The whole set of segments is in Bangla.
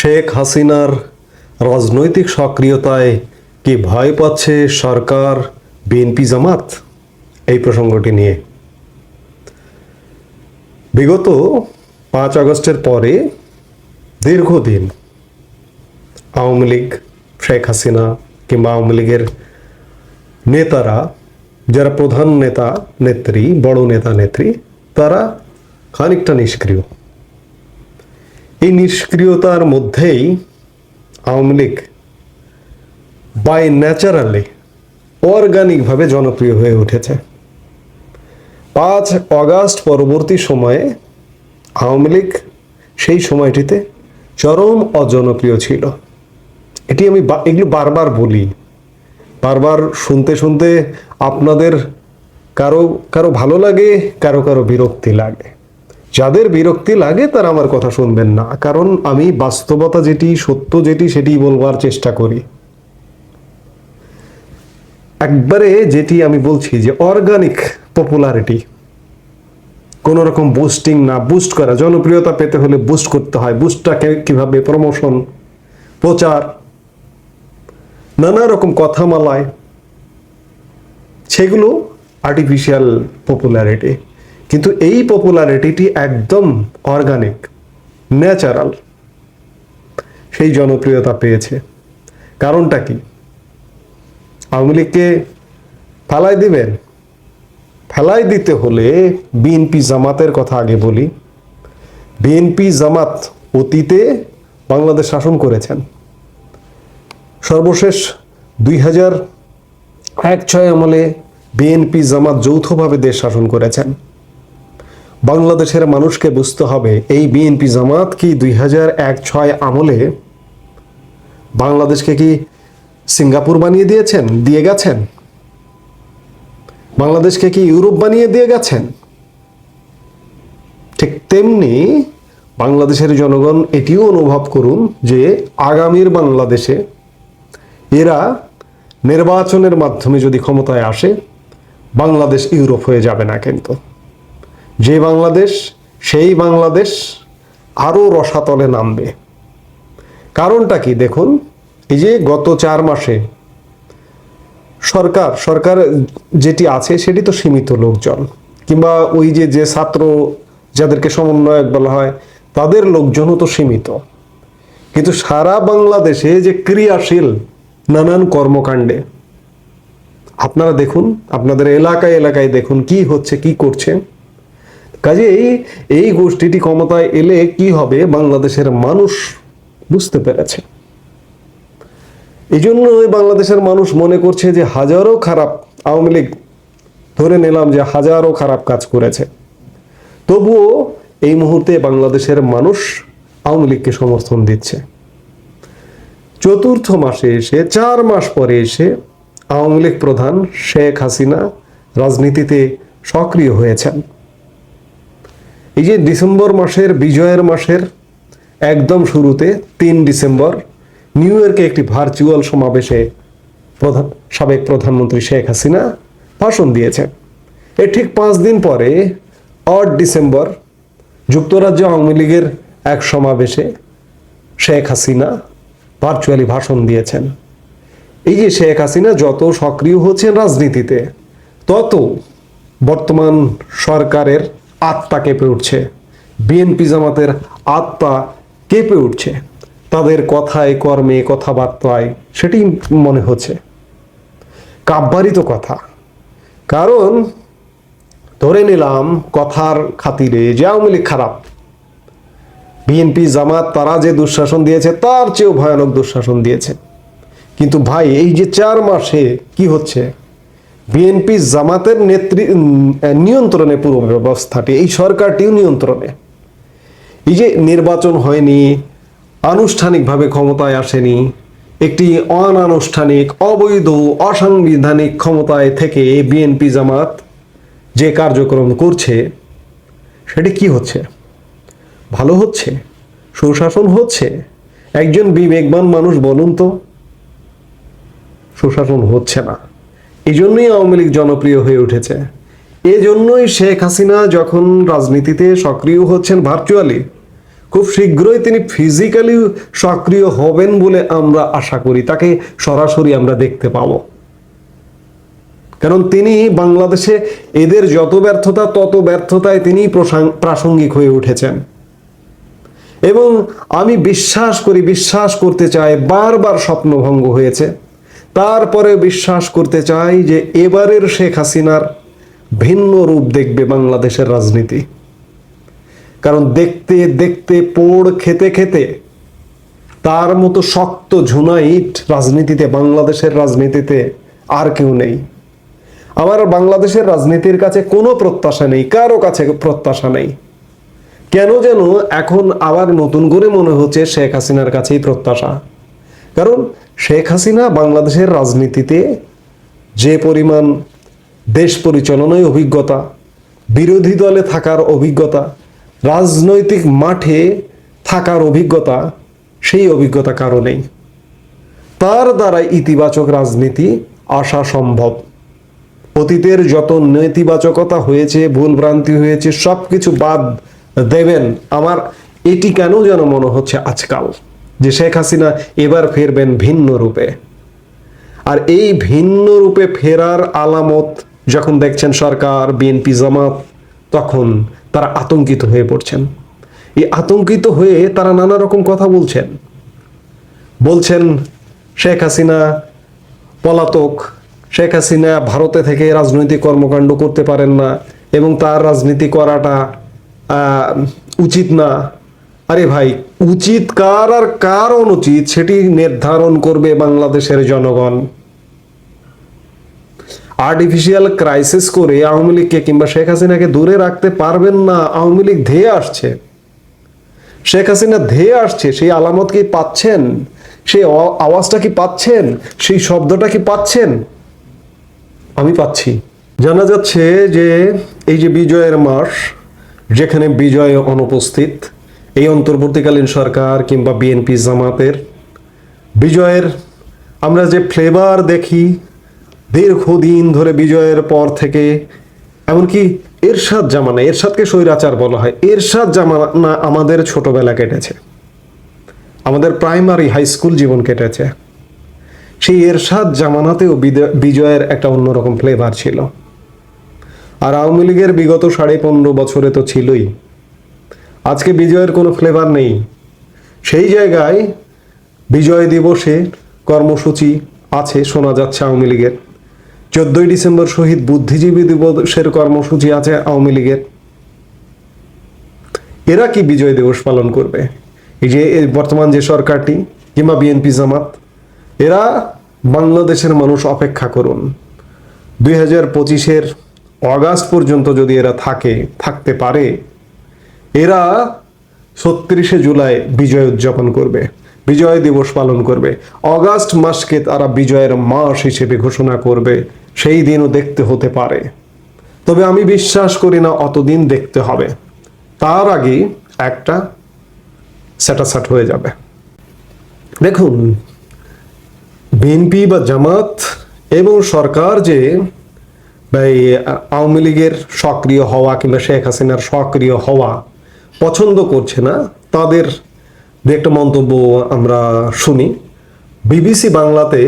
শেখ হাসিনার রাজনৈতিক সক্রিয়তায় কি ভয় পাচ্ছে সরকার, বিএনপি, জামাত? এই প্রসঙ্গটি নিয়ে। বিগত পাঁচ আগস্টের পরে দীর্ঘদিন আওয়ামী লীগ, শেখ হাসিনা কিংবা আওয়ামী লীগের নেতারা, যারা প্রধান নেতা, নেত্রী, বড় নেতা, নেত্রী, তারা খানিকটা নিষ্ক্রিয়। এই নিষ্ক্রিয়তার মধ্যেই আওয়ামী লীগ বাই ন্যাচারালি অর্গানিকভাবে জনপ্রিয় হয়ে উঠেছে। পাঁচ অগাস্ট পরবর্তী সময়ে আওয়ামী লীগ সেই সময়টিতে চরম অজনপ্রিয় ছিল। এটি আমি এগুলো বারবার বলি। বারবার শুনতে শুনতে আপনাদের কারও কারও ভালো লাগে, কারও কারও বিরক্তি লাগে। যাদের বিরক্তি লাগে তারা আমার কথা শুনবেন না, কারণ আমি বাস্তবতা যেটি, সত্য যেটি সেটি বলবার চেষ্টা করি। একবারে যেটি আমি বলছি যে অর্গানিক পপুলারিটি কোন রকম বুস্টিং না বুস্ট করা, জনপ্রিয়তা পেতে হলে বুস্ট করতে হয় বুস্টটাকে কীভাবে? প্রমোশন প্রচার নানা রকম কথামালায়, সেগুলো আর্টিফিশিয়াল পপুলারিটি কিন্তু এই পপুলারিটিটি একদম অর্গানিক ন্যাচারাল সেই জনপ্রিয়তা পেয়েছে। কারণটা কি? আওয়ামী লীগকে ফেলাই দিবেন? ফেলাই দিতে হলে বিএনপি জামাতের কথা আগে বলি। বিএনপি জামাত অতীতে বাংলাদেশ শাসন করেছেন। সর্বশেষ দুই হাজার এক ছয় আমলে বিএনপি জামাত যৌথভাবে দেশ শাসন করেছেন। বাংলাদেশের মানুষকে বুঝতে হবে, এই বিএনপি জামাত কি দুই হাজার এক ছয় আমলে বাংলাদেশকে কি সিঙ্গাপুর বানিয়ে দিয়েছেন, দিয়ে গেছেন? বাংলাদেশকে কি ইউরোপ বানিয়ে দিয়ে গেছেন? ঠিক তেমনি বাংলাদেশের জনগণ এটিও অনুভব করুন যে আগামীর বাংলাদেশে এরা নির্বাচনের মাধ্যমে যদি ক্ষমতায় আসে, বাংলাদেশ ইউরোপ হয়ে যাবে না কিন্তু। যে বাংলাদেশ, সেই বাংলাদেশ আরও রসাতলে নামবে। কারণটা কি? দেখুন, এই যে গত চার মাসে সরকার সরকার যেটি আছে সেটি তো সীমিত লোকজন, কিংবা ওই যে যে ছাত্র যাদেরকে সমন্বয়ক বলা হয়, তাদের লোকজনও তো সীমিত। কিন্তু সারা বাংলাদেশে যে ক্রিয়াশীল নানান কর্মকাণ্ডে, আপনারা দেখুন, আপনাদের এলাকায় এলাকায় দেখুন কি হচ্ছে, কি করছে। কাজেই এই গোষ্ঠীটি ক্ষমতায় এলে কি হবে বাংলাদেশের মানুষ বুঝতে পেরেছে। এই জন্যই বাংলাদেশের মানুষ মনে করছে যে হাজারো খারাপ আওয়ামী লীগ ধরে নিলাম যে হাজারো খারাপ কাজ করেছে। তবুও এই মুহূর্তে বাংলাদেশের মানুষ আওয়ামী লীগকে সমর্থন দিচ্ছে। চতুর্থ মাসে এসে, চার মাস পরে এসে আওয়ামী লীগ প্রধান শেখ হাসিনা রাজনীতিতে সক্রিয় হয়েছেন। এই যে ডিসেম্বর মাসের, বিজয়ের মাসের একদম শুরুতে তিন ডিসেম্বর, নিউ ইয়র্কে একটি ভার্চুয়াল সমাবেশে প্রধান, সাবেক প্রধানমন্ত্রী শেখ হাসিনা ভাষণ দিয়েছেন। এর ঠিক পাঁচ দিন পরে আট ডিসেম্বর যুক্তরাজ্য আওয়ামী লীগের এক সমাবেশে শেখ হাসিনা ভার্চুয়ালি ভাষণ দিয়েছেন। এই যে শেখ হাসিনা যত সক্রিয় হচ্ছেন রাজনীতিতে, তত বর্তমান সরকারের আত্মা কেঁপে উঠছে। বিএনপি জামাতের আত্মা কেঁপে উঠছে। তাদের কথায়, কর্মে, কথাবার্তায় সেটি মনে হচ্ছে। কাব্যারিত কথা। কারণ ধরে নিলাম, কথার খাতিরে যে আওয়ামী লীগ খারাপ। বিএনপি জামাত, তারা যে দুঃশাসন দিয়েছে, তার চেয়েও ভয়ানক দুঃশাসন দিয়েছে। কিন্তু ভাই, এই যে চার মাসে কি হচ্ছে? বিএনপি জামাতের নেত্রী নিয়ন্ত্রণে পুরো ব্যবস্থাটি, এই সরকারটিও নিয়ন্ত্রণে। এই যে নির্বাচন হয়নি, আনুষ্ঠানিকভাবে ক্ষমতায় আসেনি, একটি অনানুষ্ঠানিক, অবৈধ, অসাংবিধানিক ক্ষমতায় থেকে বিএনপি জামাত যে কার্যক্রম করছে, সেটি কি হচ্ছে? ভালো হচ্ছে? সুশাসন হচ্ছে? একজন বিবেকবান মানুষ বলুন তো। সুশাসন হচ্ছে না। এই জন্যই আওয়ামী লীগ জনপ্রিয় হয়ে উঠেছে। এজন্যই শেখ হাসিনা যখন রাজনীতিতে সক্রিয় হচ্ছেন ভার্চুয়ালি খুব শীঘ্রই তিনি ফিজিক্যালি সক্রিয় হবেন বলে আমরা আশা করি। তাকে সরাসরি আমরা দেখতে পাবো। কারণ তিনি বাংলাদেশে এদের যত ব্যর্থতা, তত ব্যর্থতায় তিনি প্রাসঙ্গিক হয়ে উঠেছেন। এবং আমি বিশ্বাস করি, বিশ্বাস করতে চাই, বারবার স্বপ্নভঙ্গ হয়েছে। তারপরে বিশ্বাস করতে চাই যে এবারের শেখ হাসিনার ভিন্ন রূপ দেখবে বাংলাদেশের রাজনীতি। কারণ দেখতে দেখতে, পোড় খেতে খেতে তার মতো শক্ত ঝুনাইট রাজনীতিতে, বাংলাদেশের রাজনীতিতে আর কেউ নেই। আমার বাংলাদেশের রাজনীতির কাছে কোনো প্রত্যাশা নেই, কারও কাছে প্রত্যাশা নেই। কেন যেন এখন আবার নতুন করে মনে হচ্ছে শেখ হাসিনার কাছেই প্রত্যাশা। কারণ শেখ হাসিনা বাংলাদেশের রাজনীতিতে যে পরিমাণ দেশ পরিচালনায় অভিজ্ঞতা, বিরোধী দলে থাকার অভিজ্ঞতা, রাজনৈতিক মাঠে থাকার অভিজ্ঞতা, সেই অভিজ্ঞতা কারও নেই। তার দ্বারা ইতিবাচক রাজনীতি আসা সম্ভব। অতীতের যত নেতিবাচকতা হয়েছে, ভুলভ্রান্তি হয়েছে সব কিছু বাদ দেবেন। আমার এটি কেন যেন মনে হচ্ছে আজকাল? যে শেখ হাসিনা এবার ফিরবেন ভিন্ন রূপে। আর এই ভিন্ন রূপে ফেরার আলামত যখন দেখছেন সরকার বিএনপি জামাত, তখন তারা আতঙ্কিত হয়ে পড়ছেন। এই আতঙ্কিত হয়ে তারা নানা রকম কথা বলছেন। বলছেন, শেখ হাসিনা পলাতক, শেখ হাসিনা ভারতে থেকে রাজনৈতিক কর্মকাণ্ড করতে পারেন না এবং তার রাজনীতি করাটা উচিত না। আরে ভাই উচিত কার আর কার অনুচিত সেটি নির্ধারণ করবে বাংলাদেশের জনগণ। আর্টিফিশিয়াল ক্রাইসিস করে আওয়ামী লীগকে কিংবা শেখ হাসিনাকে দূরে রাখতে পারবেন না, আওয়ামী লীগ ধেয়ে আসছে। শেখ হাসিনা ধেয়ে আসছে, সেই আলামত কি পাচ্ছেন? সেই আওয়া- আওয়াজটা কি পাচ্ছেন? সেই শব্দটা কি পাচ্ছেন? আমি পাচ্ছি। জানা যাচ্ছে যে এই যে বিজয়ের মাস, যেখানে বিজয় অনুপস্থিত এই অন্তর্বর্তীকালীন সরকার কিংবা বিএনপি জামাতের বিজয়ের আমরা যে ফ্লেভার দেখি দীর্ঘদিন ধরে বিজয়ের পর থেকে, এমনকি এরশাদ জামানা, এরশাদকে স্বৈরাচার বলা হয়, এরশাদ জামানা আমাদের ছোটবেলা কেটেছে। আমাদের প্রাইমারি হাই স্কুল জীবন কেটেছে। সেই এরশাদ জামানাতেও বিজয়ের একটা অন্যরকম ফ্লেভার ছিল। আর আওয়ামী লীগের বিগত সাড়ে পনেরো বছরে তো ছিলই। আজকে বিজয়ের কোনো ফ্লেভার নেই। সেই জায়গায় বিজয় দিবসে কর্মসূচি আছে, শোনা যাচ্ছে আওয়ামী লীগের। চোদ্দই ডিসেম্বর শহীদ বুদ্ধিজীবী দিবসের কর্মসূচি আছে আওয়ামী লীগের। এরা কি বিজয় দিবস পালন করবে? এই যে বর্তমান যে সরকারটি কিংবা বিএনপি জামাত, এরা বাংলাদেশের মানুষ অপেক্ষা করুন। দুই হাজার পঁচিশের অগাস্ট পর্যন্ত যদি এরা থাকে, থাকতে পারে এরা ছত্রিশে জুলাই বিজয় উদযাপন করবে, বিজয় দিবস পালন করবে। অগাস্ট মাসকে তারা বিজয়ের মাস হিসেবে ঘোষণা করবে, সেই দিনও দেখতে হতে পারে। তবে আমি বিশ্বাস করি না অতদিন দেখতে হবে। তার আগে একটা স্যাটাসাট হয়ে যাবে। দেখুন, বিএনপি বা জামাত এবং সরকার যে আওয়ামী লীগের সক্রিয় হওয়া কিংবা শেখ হাসিনার সক্রিয় হওয়া পছন্দ করছে না, তাদের দু একটা মন্তব্য আমরা শুনি। বিবিসি বাংলাতে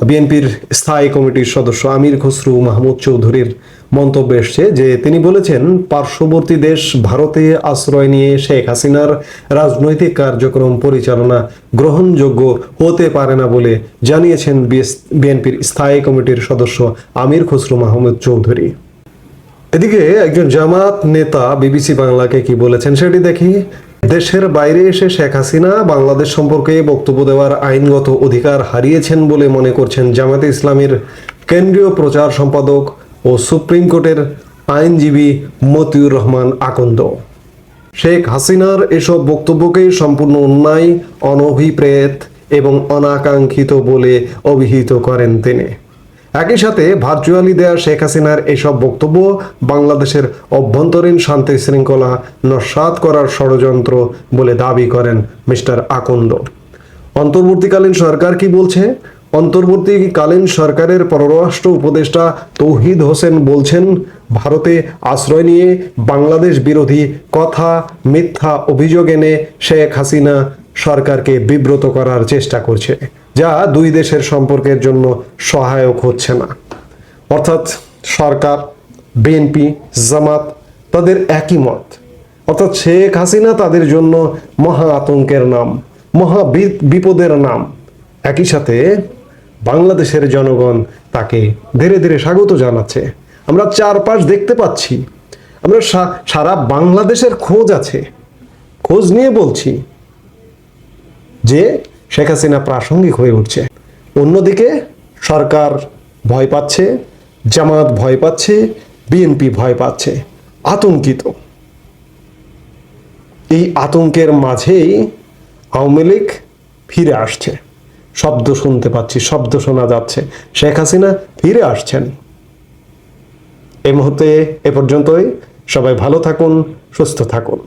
বিএনপির স্থায়ী কমিটির সদস্য আমির খসরু মাহমুদ চৌধুরীর মন্তব্য এসছে যে তিনি বলেছেন, পার্শ্ববর্তী দেশ ভারতে আশ্রয় নিয়ে শেখ হাসিনার রাজনৈতিক কার্যক্রম পরিচালনা গ্রহণযোগ্য হতে পারে না বলে জানিয়েছেন বিএনপির স্থায়ী কমিটির সদস্য আমির খসরু মাহমুদ চৌধুরী। এদিকে একজন জামাত নেতা বিবিসি বাংলাকে কি বলেছেন সেটি দেখি। দেশের বাইরে এসে শেখ হাসিনা বাংলাদেশ সম্পর্কে বক্তব্য দেওয়ার আইনগত অধিকার হারিয়েছেন বলে মনে করছেন জামাতে ইসলামের কেন্দ্রীয় প্রচার সম্পাদক ও সুপ্রিম কোর্টের আইনজীবী মতিউর রহমান আকন্দ। শেখ হাসিনার এসব বক্তব্যকে সম্পূর্ণ অন্যায়, অনভিপ্রেত এবং অনাকাঙ্ক্ষিত বলে অভিহিত করেন তিনি। একই সাথে ভার্চুয়ালি দেয়া শেখ হাসিনার এসব বক্তব্য বাংলাদেশের অভ্যন্তরীণ শান্তি শৃঙ্খলা নস্বাত করার ষড়যন্ত্র বলে দাবি করেন মিস্টার আকন্দ। অন্তর্বর্তীকালীন সরকার কি বলছে? অন্তর্বর্তীকালীন সরকারের পররাষ্ট্র উপদেষ্টা তৌহিদ হোসেন বলছেন, ভারতে আশ্রয় নিয়ে বাংলাদেশ বিরোধী কথা মিথ্যা অভিযোগ এনে শেখ হাসিনা সরকারকে বিব্রত করার চেষ্টা করছে। যা দুই দেশের সম্পর্কের জন্য সহায়ক হচ্ছে না। অর্থাৎ সরকার, বিএনপি, জামাত তাদের একই মত। অর্থাৎ শেখ হাসিনা তাদের জন্য মহা আতঙ্কের নাম, মহা বিপদের নাম। একই সাথে বাংলাদেশের জনগণ তাকে ধীরে ধীরে স্বাগত জানাচ্ছে। আমরা চারপাশ দেখতে পাচ্ছি। আমরা সারা বাংলাদেশের খোঁজ আছে। খোঁজ নিয়ে বলছি যে শেখ হাসিনা প্রাসঙ্গিক হয়ে উঠছে। অন্যদিকে সরকার ভয় পাচ্ছে, জামাত ভয় পাচ্ছে, বিএনপি ভয় পাচ্ছে, আতঙ্কিত। এই আতঙ্কের মাঝেই আওয়ামী লীগ ফিরে আসছে। শব্দ শুনতে পাচ্ছি, শব্দ শোনা যাচ্ছে। শেখ হাসিনা ফিরে আসছেন। এই মুহূর্তে এ পর্যন্তই। সবাই ভালো থাকুন, সুস্থ থাকুন।